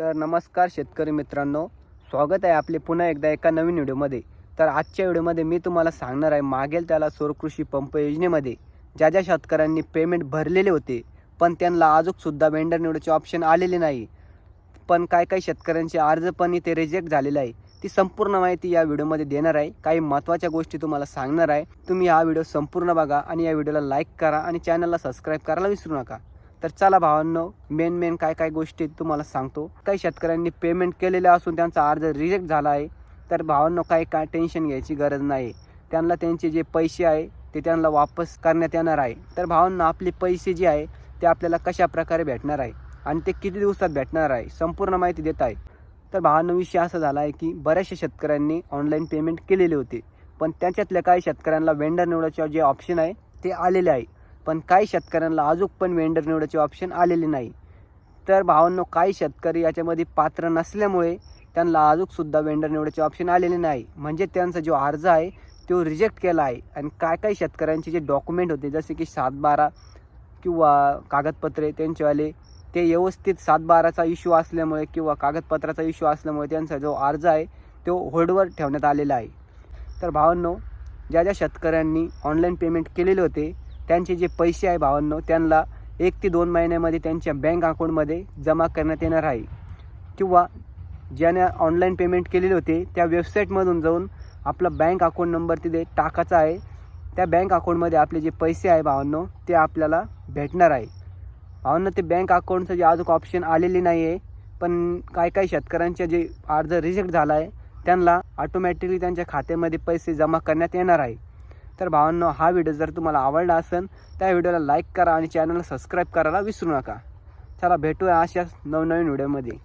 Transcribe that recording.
तर नमस्कार शेतकरी मित्रांनो. स्वागत आहे आपले पुन्हा एकदा एका नवीन व्हिडिओमध्ये. तर आजच्या व्हिडिओमध्ये मी तुम्हाला सांगणार आहे मागेल त्याला सौरकृषी पंप योजनेमध्ये ज्या ज्या शेतकऱ्यांनी पेमेंट भरलेले होते पण त्यांना अजूनसुद्धा वेंडर निवडीचे ऑप्शन आलेले नाही. पण काय काही शेतकऱ्यांचे अर्ज पण इथे रिजेक्ट झालेले आहे ती संपूर्ण माहिती या व्हिडिओमध्ये देणार आहे. काही महत्त्वाच्या गोष्टी तुम्हाला सांगणार आहे. तुम्ही हा व्हिडिओ संपूर्ण बघा आणि या व्हिडिओला लाईक करा आणि चॅनलला सबस्क्राईब करायला विसरू नका. तर चला भावांनो मेन मेन काय काय गोष्टी तुम्हाला सांगतो. काही शेतकऱ्यांनी पेमेंट केलेलं असून त्यांचा अर्ज रिजेक्ट झाला आहे. तर भावांनो काही काय टेन्शन घ्यायची गरज नाही. त्यांना त्यांचे जे पैसे आहे ते त्यांना वापस करण्यात येणार आहे. तर भावांना आपले पैसे जे आहे ते आपल्याला कशा प्रकारे भेटणार आहे? आणि ते किती दिवसात भेटणार आहे? संपूर्ण माहिती देत आहे. तर भावांनो विषय असा झाला आहे की बऱ्याचशा शेतकऱ्यांनी ऑनलाईन पेमेंट केलेले होते. पण त्याच्यातल्या काही शेतकऱ्यांना वेंडर निवडायचे जे ऑप्शन आहे ते आलेले आहे. पण काही शेतकऱ्यांना अजून पण वेंडर निवडायचे ऑप्शन आलेले नाही. तर भावांनो काही शेतकरी याच्यामध्ये पात्र नसल्यामुळे त्यांना अजूनसुद्धा वेंडर निवडायचे ऑप्शन आलेले नाही. म्हणजे त्यांचा जो अर्ज आहे तो रिजेक्ट केला आहे. आणि काय काही शेतकऱ्यांचे जे डॉक्युमेंट होते जसे की सात बारा किंवा कागदपत्रे त्यांचेवाले ते व्यवस्थित सात बाराचा इश्यू असल्यामुळे किंवा कागदपत्राचा इश्यू असल्यामुळे त्यांचा जो अर्ज आहे तो होल्डवर ठेवण्यात आलेला आहे. तर भावांनो ज्या ज्या शेतकऱ्यांनी ऑनलाईन पेमेंट केलेले होते त्यांचे जे पैसे आहे भावांनो त्यांना एक ते दोन महिन्यामध्ये त्यांच्या बँक अकाउंटमध्ये जमा करण्यात येणार आहे. किंवा ज्याने ऑनलाईन पेमेंट केलेले होते त्या वेबसाईटमधून जाऊन आपला बँक अकाउंट नंबर तिथे टाकायचा आहे. त्या बँक अकाउंटमध्ये आपले जे पैसे आहे भावांनो ते आपल्याला भेटणार आहे. भावांना ते बँक अकाउंटचं जे अजून ऑप्शन आलेले नाही आहे पण काही काही शेतकऱ्यांचे जे अर्ज रिजेक्ट झाला आहे त्यांना ऑटोमॅटिकली त्यांच्या खात्यामध्ये पैसे जमा करण्यात येणार आहे. तर भावांनो हा व्हिडिओ जर तुम्हाला आवडला असेल त्या व्हिडिओला लाईक करा आणि चॅनलला सबस्क्राईब करायला विसरू नका. चला भेटूया अशाच नवनवीन व्हिडिओमध्ये.